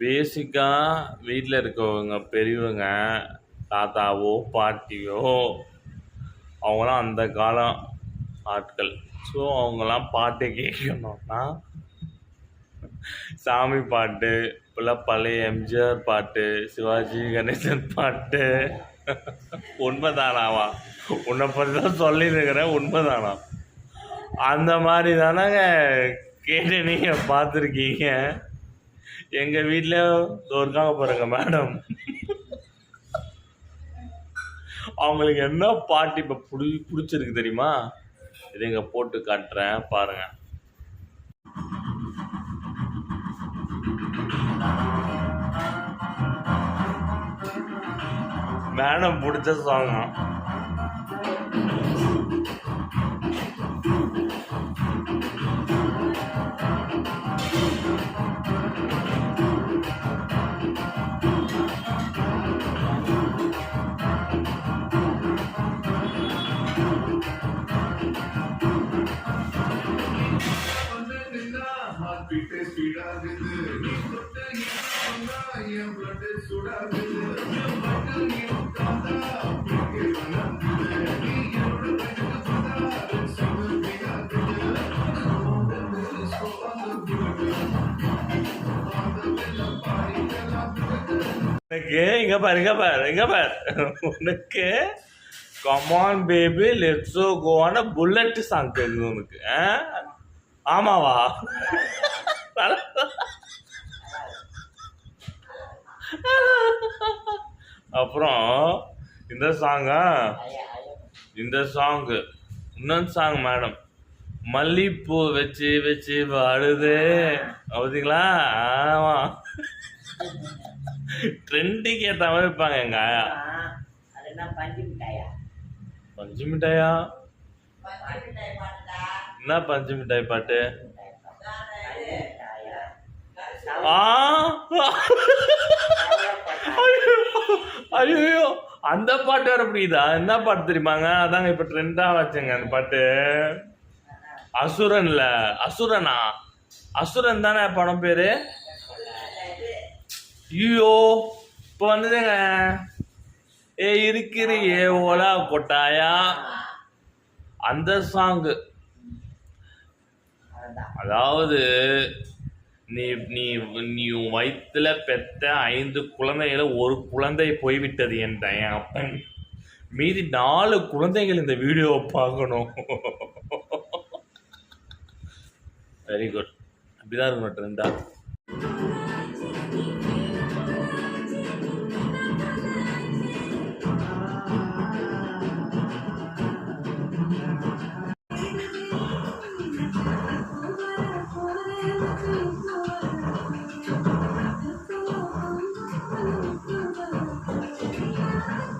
பேசிக்காக வீட்டில் இருக்கவங்க பெரியவங்க தாத்தாவோ பாட்டியோ அவங்களாம் அந்த காலம் ஆட்கள். ஸோ அவங்களாம் பாட்டு கேட்கணுன்னா சாமி பாட்டு இப்போல்லாம் பழைய எம்ஜிஆர் பாட்டு சிவாஜி கணேசன் பாட்டு. உண்மைதானாவா? உன்னை பற்றி தான் சொல்லியிருக்கிறேன் உண்மைதானா? அந்த மாதிரி தானங்க கேட்டு நீங்கள் பார்த்துருக்கீங்க. எங்கள் வீட்டில் இருக்காங்க பாருங்க மேடம் அவங்களுக்கு என்ன பாட்டு இப்போ புடி பிடிச்சிருக்கு தெரியுமா? இது போட்டு காட்டுறேன் பாருங்க. மேடம் பிடிச்ச சாங்கம் பிட்டே என் பிளட் சுடாகுது நீ நீ என்னோட உனக்கு இங்க பாரு இங்க பாரு இங்க பாரு. உனக்கு கமான் பேபி லெட்ஸோ கோவான புல்லட் சாங் தெரியுது உனக்கு ஆமாவா? அப்புறம் இந்த சாங்கா இந்த சாங்கு இன்னொன்று சாங் மேடம் மல்லிப்பூ வச்சு வச்சு வாடுது பார்த்தீங்களா ஆமாம் ட்ரெண்டுக்கு ஏற்ற மாதிரி வைப்பாங்க எங்க ஆயா. பஞ்சு மிட்டாயா? பஞ்சு மிட்டாயா என்ன பஞ்சு மிட்டாய் பாட்டு? ஐயோ. அந்த பாட்டு வர புரியுதா? என்ன பாட்டு தெரியுமாங்க? அதாங்க இப்ப ட்ரெண்டா வச்சுங்க அந்த பாட்டு. அசுரன்ல. அசுரனா? அசுரன் தானே படம் பேரு? ஐயோ. இப்போ வந்ததுங்க. ஏ இருக்கிறியே ஓலா கொட்டாயா? அந்த சாங்கு அதாவது நீ நீ நீ வயிற்றில் பெற்ற ஐந்து குழந்தைகள ஒரு குழந்தை போய்விட்டது என் என் அப்பன். மீதி நாலு குழந்தைகள் இந்த வீடியோவை பார்க்கணும். வெரி குட் அப்படிதான் இருக்கணும் ட்ரெண்டா? Thank